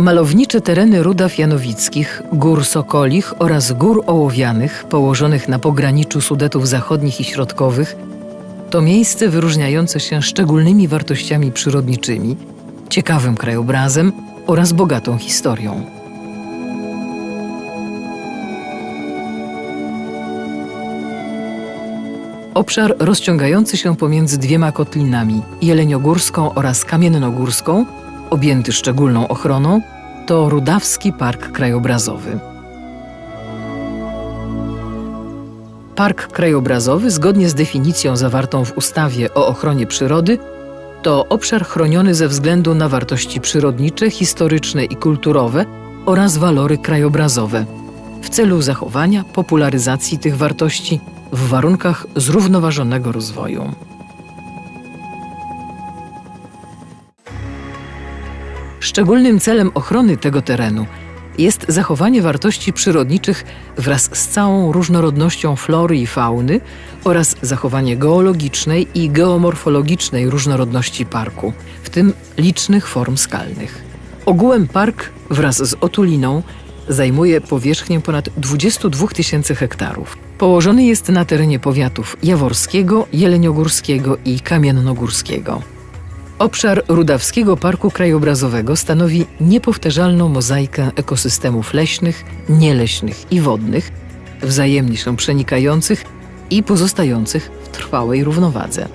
Malownicze tereny Rudaw Janowickich, Gór Sokolich oraz Gór Ołowianych, położonych na pograniczu Sudetów Zachodnich i Środkowych, to miejsce wyróżniające się szczególnymi wartościami przyrodniczymi, ciekawym krajobrazem oraz bogatą historią. Obszar rozciągający się pomiędzy dwiema kotlinami, Jeleniogórską oraz Kamiennogórską, objęty szczególną ochroną, to Rudawski Park Krajobrazowy. Park krajobrazowy, zgodnie z definicją zawartą w ustawie o ochronie przyrody, to obszar chroniony ze względu na wartości przyrodnicze, historyczne i kulturowe oraz walory krajobrazowe, w celu zachowania, popularyzacji tych wartości w warunkach zrównoważonego rozwoju. Szczególnym celem ochrony tego terenu jest zachowanie wartości przyrodniczych wraz z całą różnorodnością flory i fauny oraz zachowanie geologicznej i geomorfologicznej różnorodności parku, w tym licznych form skalnych. Ogółem park wraz z otuliną zajmuje powierzchnię ponad 22 tysięcy hektarów. Położony jest na terenie powiatów jaworskiego, jeleniogórskiego i kamiennogórskiego. Obszar Rudawskiego Parku Krajobrazowego stanowi niepowtarzalną mozaikę ekosystemów leśnych, nieleśnych i wodnych, wzajemnie się przenikających i pozostających w trwałej równowadze.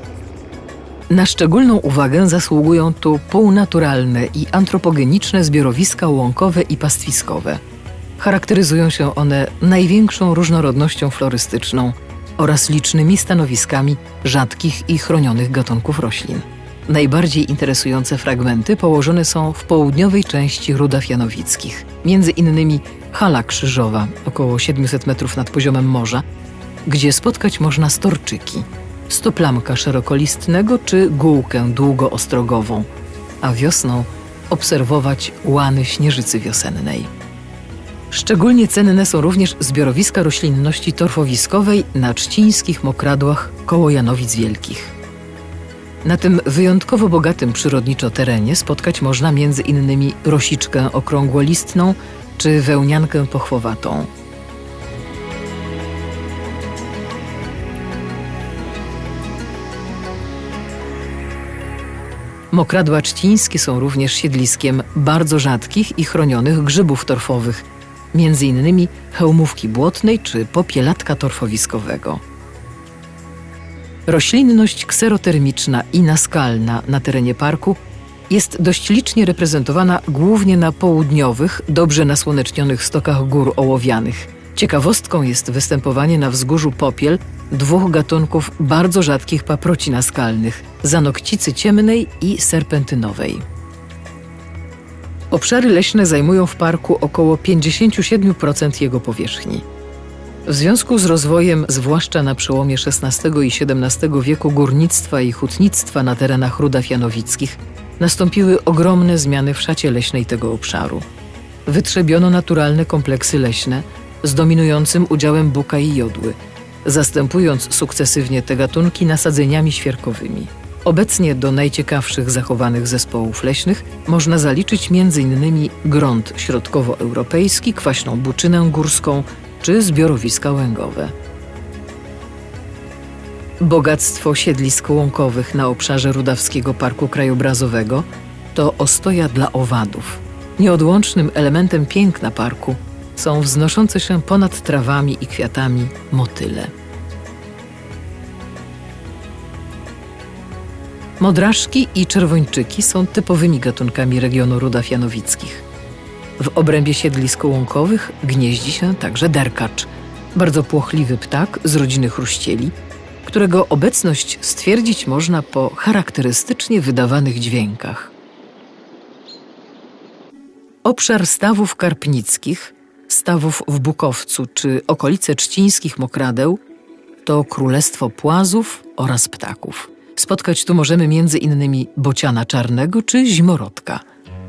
Na szczególną uwagę zasługują tu półnaturalne i antropogeniczne zbiorowiska łąkowe i pastwiskowe. Charakteryzują się one największą różnorodnością florystyczną oraz licznymi stanowiskami rzadkich i chronionych gatunków roślin. Najbardziej interesujące fragmenty położone są w południowej części Rudaw Janowickich, między innymi Hala Krzyżowa, około 700 metrów nad poziomem morza, gdzie spotkać można storczyki, stoplamka szerokolistnego czy gółkę długoostrogową, a wiosną obserwować łany śnieżycy wiosennej. Szczególnie cenne są również zbiorowiska roślinności torfowiskowej na czcińskich mokradłach koło Janowic Wielkich. Na tym wyjątkowo bogatym przyrodniczo terenie spotkać można między innymi rosiczkę okrągłolistną czy wełniankę pochwowatą. Mokradła czcińskie są również siedliskiem bardzo rzadkich i chronionych grzybów torfowych, między innymi hełmówki błotnej czy popielatka torfowiskowego. Roślinność kserotermiczna i naskalna na terenie parku jest dość licznie reprezentowana głównie na południowych, dobrze nasłonecznionych stokach gór ołowianych. Ciekawostką jest występowanie na wzgórzu Popiel dwóch gatunków bardzo rzadkich paproci naskalnych – zanokcicy ciemnej i serpentynowej. Obszary leśne zajmują w parku około 57% jego powierzchni. W związku z rozwojem, zwłaszcza na przełomie XVI i XVII wieku górnictwa i hutnictwa na terenach Rudaw Janowickich, nastąpiły ogromne zmiany w szacie leśnej tego obszaru. Wytrzebiono naturalne kompleksy leśne z dominującym udziałem buka i jodły, zastępując sukcesywnie te gatunki nasadzeniami świerkowymi. Obecnie do najciekawszych zachowanych zespołów leśnych można zaliczyć m.in. grunt środkowoeuropejski, kwaśną buczynę górską czy zbiorowiska łęgowe. Bogactwo siedlisk łąkowych na obszarze Rudawskiego Parku Krajobrazowego to ostoja dla owadów. Nieodłącznym elementem piękna parku są wznoszące się ponad trawami i kwiatami motyle. Modraszki i czerwończyki są typowymi gatunkami regionu Rudaw Janowickich. W obrębie siedlisk łąkowych gnieździ się także derkacz, bardzo płochliwy ptak z rodziny chruścieli, którego obecność stwierdzić można po charakterystycznie wydawanych dźwiękach. Obszar stawów karpnickich, stawów w Bukowcu czy okolice czcińskich mokradeł to królestwo płazów oraz ptaków. Spotkać tu możemy między innymi bociana czarnego czy zimorodka.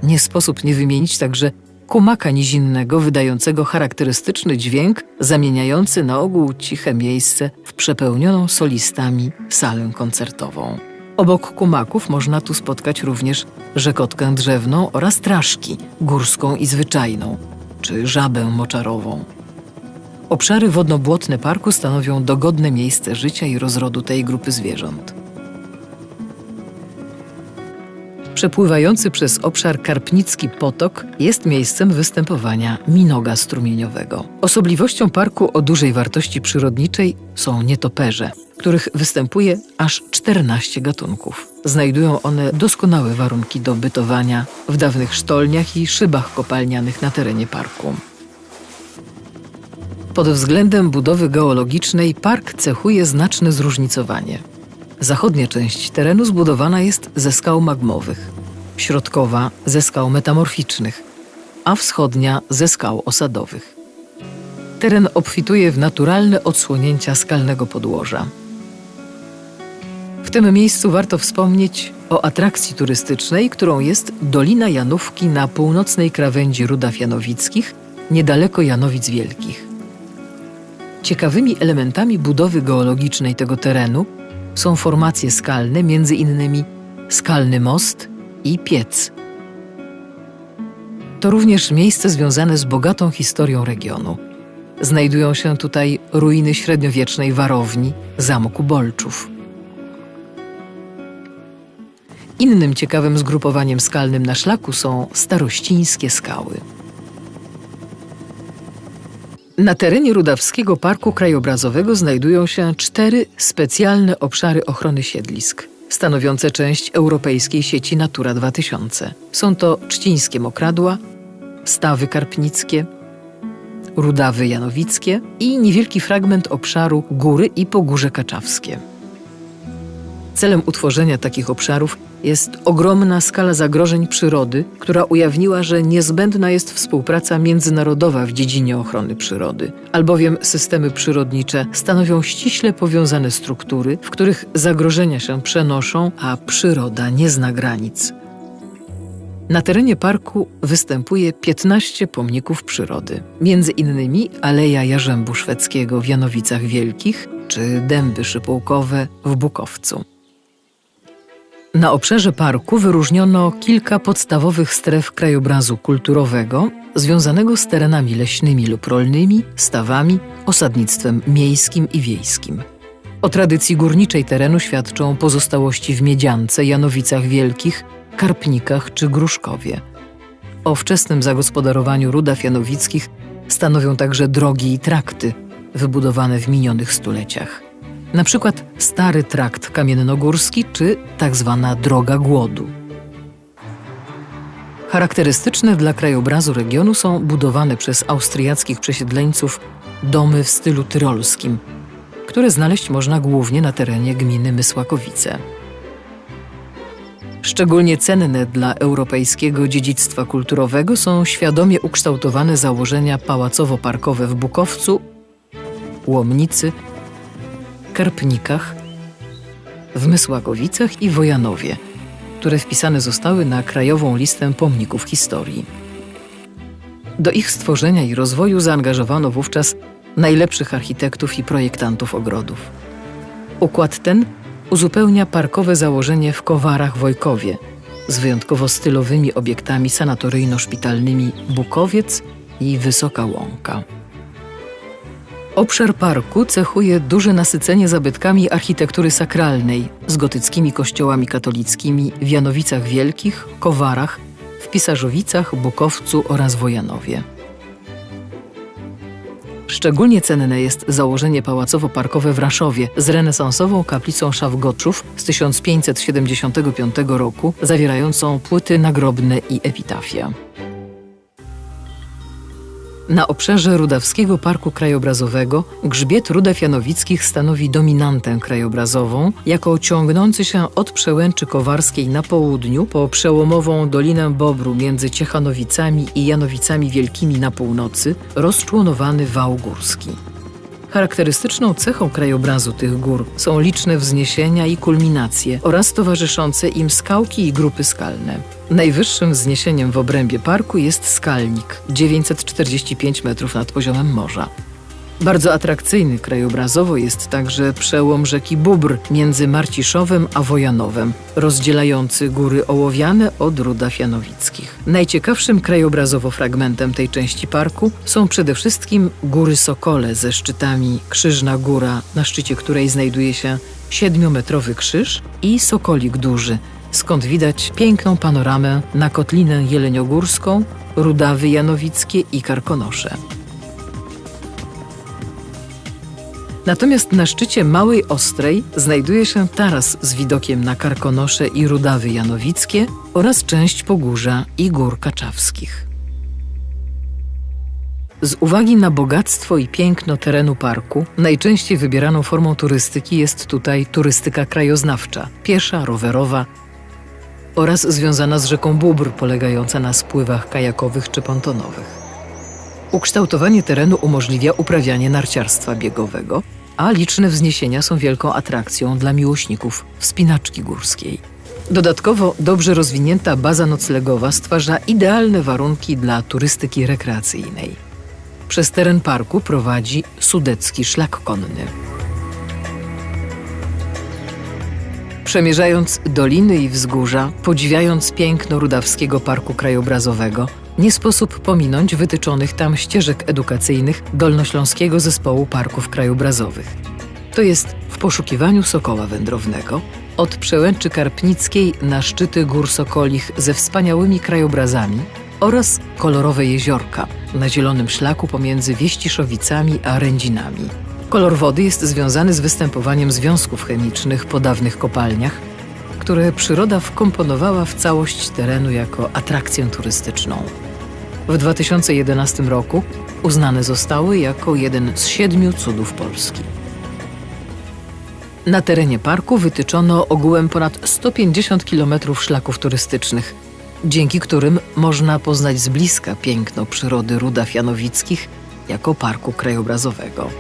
Nie sposób nie wymienić także kumaka nizinnego wydającego charakterystyczny dźwięk zamieniający na ogół ciche miejsce w przepełnioną solistami salę koncertową. Obok kumaków można tu spotkać również rzekotkę drzewną oraz traszki górską i zwyczajną, czy żabę moczarową. Obszary wodno-błotne parku stanowią dogodne miejsce życia i rozrodu tej grupy zwierząt. Przepływający przez obszar Karpnicki Potok jest miejscem występowania minoga strumieniowego. Osobliwością parku o dużej wartości przyrodniczej są nietoperze, których występuje aż 14 gatunków. Znajdują one doskonałe warunki do bytowania w dawnych sztolniach i szybach kopalnianych na terenie parku. Pod względem budowy geologicznej park cechuje znaczne zróżnicowanie. Zachodnia część terenu zbudowana jest ze skał magmowych, środkowa ze skał metamorficznych, a wschodnia ze skał osadowych. Teren obfituje w naturalne odsłonięcia skalnego podłoża. W tym miejscu warto wspomnieć o atrakcji turystycznej, którą jest Dolina Janówki na północnej krawędzi Rudaw Janowickich, niedaleko Janowic Wielkich. Ciekawymi elementami budowy geologicznej tego terenu są formacje skalne, między innymi skalny most i piec. To również miejsce związane z bogatą historią regionu. Znajdują się tutaj ruiny średniowiecznej warowni, zamku Bolczów. Innym ciekawym zgrupowaniem skalnym na szlaku są starościńskie skały. Na terenie Rudawskiego Parku Krajobrazowego znajdują się cztery specjalne obszary ochrony siedlisk, stanowiące część europejskiej sieci Natura 2000. Są to Trzcińskie Mokradła, Stawy Karpnickie, Rudawy Janowickie i niewielki fragment obszaru Góry i Pogórze Kaczawskie. Celem utworzenia takich obszarów jest ogromna skala zagrożeń przyrody, która ujawniła, że niezbędna jest współpraca międzynarodowa w dziedzinie ochrony przyrody, albowiem systemy przyrodnicze stanowią ściśle powiązane struktury, w których zagrożenia się przenoszą, a przyroda nie zna granic. Na terenie parku występuje 15 pomników przyrody, między innymi Aleja Jarzębu Szwedzkiego w Janowicach Wielkich czy Dęby Szypułkowe w Bukowcu. Na obszarze parku wyróżniono kilka podstawowych stref krajobrazu kulturowego związanego z terenami leśnymi lub rolnymi, stawami, osadnictwem miejskim i wiejskim. O tradycji górniczej terenu świadczą pozostałości w Miedziance, Janowicach Wielkich, Karpnikach czy Gruszkowie. O wczesnym zagospodarowaniu rudaw janowickich stanowią także drogi i trakty wybudowane w minionych stuleciach na przykład stary trakt kamiennogórski czy tak zwana droga głodu. Charakterystyczne dla krajobrazu regionu są budowane przez austriackich przesiedleńców domy w stylu tyrolskim, które znaleźć można głównie na terenie gminy Mysłakowice. Szczególnie cenne dla europejskiego dziedzictwa kulturowego są świadomie ukształtowane założenia pałacowo-parkowe w Bukowcu, Łomnicy Karpnikach, w Mysłakowicach i Wojanowie, które wpisane zostały na krajową listę pomników historii. Do ich stworzenia i rozwoju zaangażowano wówczas najlepszych architektów i projektantów ogrodów. Układ ten uzupełnia parkowe założenie w Kowarach Wojkowie z wyjątkowo stylowymi obiektami sanatoryjno-szpitalnymi Bukowiec i Wysoka Łąka. Obszar parku cechuje duże nasycenie zabytkami architektury sakralnej z gotyckimi kościołami katolickimi w Janowicach Wielkich, Kowarach, w Pisarzowicach, Bukowcu oraz Wojanowie. Szczególnie cenne jest założenie pałacowo-parkowe w Raszowie z renesansową kaplicą Szawgoczów z 1575 roku, zawierającą płyty nagrobne i epitafia. Na obszarze Rudawskiego Parku Krajobrazowego grzbiet Rudaw Janowickich stanowi dominantę krajobrazową, jako ciągnący się od przełęczy Kowarskiej na południu po przełomową Dolinę Bobru między Ciechanowicami i Janowicami Wielkimi na północy rozczłonowany wał górski. Charakterystyczną cechą krajobrazu tych gór są liczne wzniesienia i kulminacje oraz towarzyszące im skałki i grupy skalne. Najwyższym wzniesieniem w obrębie parku jest skalnik 945 metrów nad poziomem morza. Bardzo atrakcyjny krajobrazowo jest także przełom rzeki Bóbr między Marciszowem a Wojanowem, rozdzielający góry ołowiane od Rudaw Janowickich. Najciekawszym krajobrazowo fragmentem tej części parku są przede wszystkim góry Sokole ze szczytami Krzyżna Góra, na szczycie której znajduje się siedmiometrowy krzyż i Sokolik Duży, skąd widać piękną panoramę na Kotlinę Jeleniogórską, Rudawy Janowickie i Karkonosze. Natomiast na szczycie Małej Ostrej znajduje się taras z widokiem na Karkonosze i Rudawy Janowickie oraz część Pogórza i Gór Kaczawskich. Z uwagi na bogactwo i piękno terenu parku, najczęściej wybieraną formą turystyki jest tutaj turystyka krajoznawcza, piesza, rowerowa oraz związana z rzeką Bóbr, polegająca na spływach kajakowych czy pontonowych. Ukształtowanie terenu umożliwia uprawianie narciarstwa biegowego, a liczne wzniesienia są wielką atrakcją dla miłośników wspinaczki górskiej. Dodatkowo dobrze rozwinięta baza noclegowa stwarza idealne warunki dla turystyki rekreacyjnej. Przez teren parku prowadzi Sudecki Szlak Konny. Przemierzając doliny i wzgórza, podziwiając piękno Rudawskiego Parku Krajobrazowego, nie sposób pominąć wytyczonych tam ścieżek edukacyjnych Dolnośląskiego Zespołu Parków Krajobrazowych. To jest w poszukiwaniu sokoła wędrownego, od przełęczy Karpnickiej na szczyty gór Sokolich ze wspaniałymi krajobrazami oraz kolorowe jeziorka na zielonym szlaku pomiędzy Wieściszowicami a Rędzinami. Kolor wody jest związany z występowaniem związków chemicznych po dawnych kopalniach, które przyroda wkomponowała w całość terenu jako atrakcję turystyczną. W 2011 roku uznane zostały jako jeden z siedmiu cudów Polski. Na terenie parku wytyczono ogółem ponad 150 km szlaków turystycznych, dzięki którym można poznać z bliska piękno przyrody Rudaw Janowickich jako parku krajobrazowego.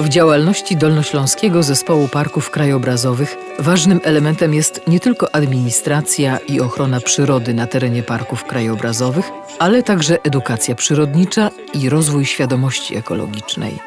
W działalności Dolnośląskiego Zespołu Parków Krajobrazowych ważnym elementem jest nie tylko administracja i ochrona przyrody na terenie parków krajobrazowych, ale także edukacja przyrodnicza i rozwój świadomości ekologicznej.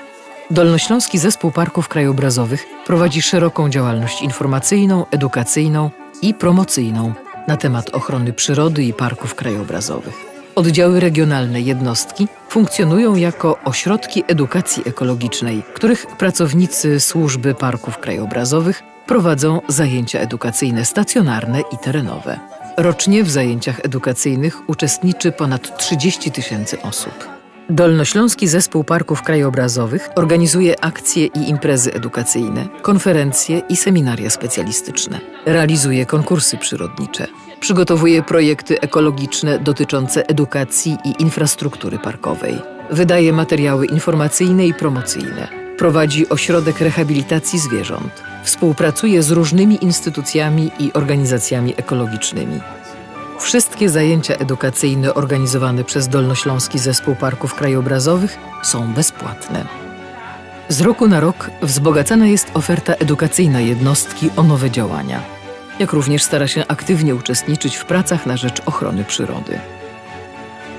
Dolnośląski Zespół Parków Krajobrazowych prowadzi szeroką działalność informacyjną, edukacyjną i promocyjną na temat ochrony przyrody i parków krajobrazowych. Oddziały regionalne jednostki funkcjonują jako ośrodki edukacji ekologicznej, których pracownicy służby parków krajobrazowych prowadzą zajęcia edukacyjne stacjonarne i terenowe. Rocznie w zajęciach edukacyjnych uczestniczy ponad 30 tysięcy osób. Dolnośląski Zespół Parków Krajobrazowych organizuje akcje i imprezy edukacyjne, konferencje i seminaria specjalistyczne. Realizuje konkursy przyrodnicze. Przygotowuje projekty ekologiczne dotyczące edukacji i infrastruktury parkowej. Wydaje materiały informacyjne i promocyjne. Prowadzi ośrodek rehabilitacji zwierząt. Współpracuje z różnymi instytucjami i organizacjami ekologicznymi. Wszystkie zajęcia edukacyjne organizowane przez Dolnośląski Zespół Parków Krajobrazowych są bezpłatne. Z roku na rok wzbogacana jest oferta edukacyjna jednostki o nowe działania, jak również stara się aktywnie uczestniczyć w pracach na rzecz ochrony przyrody.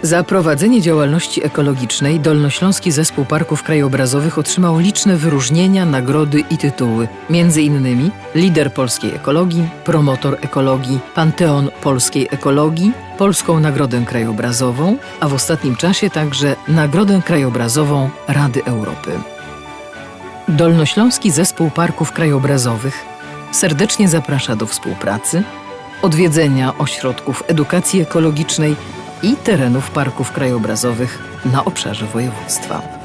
Za prowadzenie działalności ekologicznej Dolnośląski Zespół Parków Krajobrazowych otrzymał liczne wyróżnienia, nagrody i tytuły, między innymi lider polskiej ekologii, promotor ekologii, Panteon Polskiej Ekologii, Polską Nagrodę Krajobrazową, a w ostatnim czasie także Nagrodę Krajobrazową Rady Europy. Dolnośląski Zespół Parków Krajobrazowych serdecznie zaprasza do współpracy, odwiedzenia ośrodków edukacji ekologicznej i terenów parków krajobrazowych na obszarze województwa.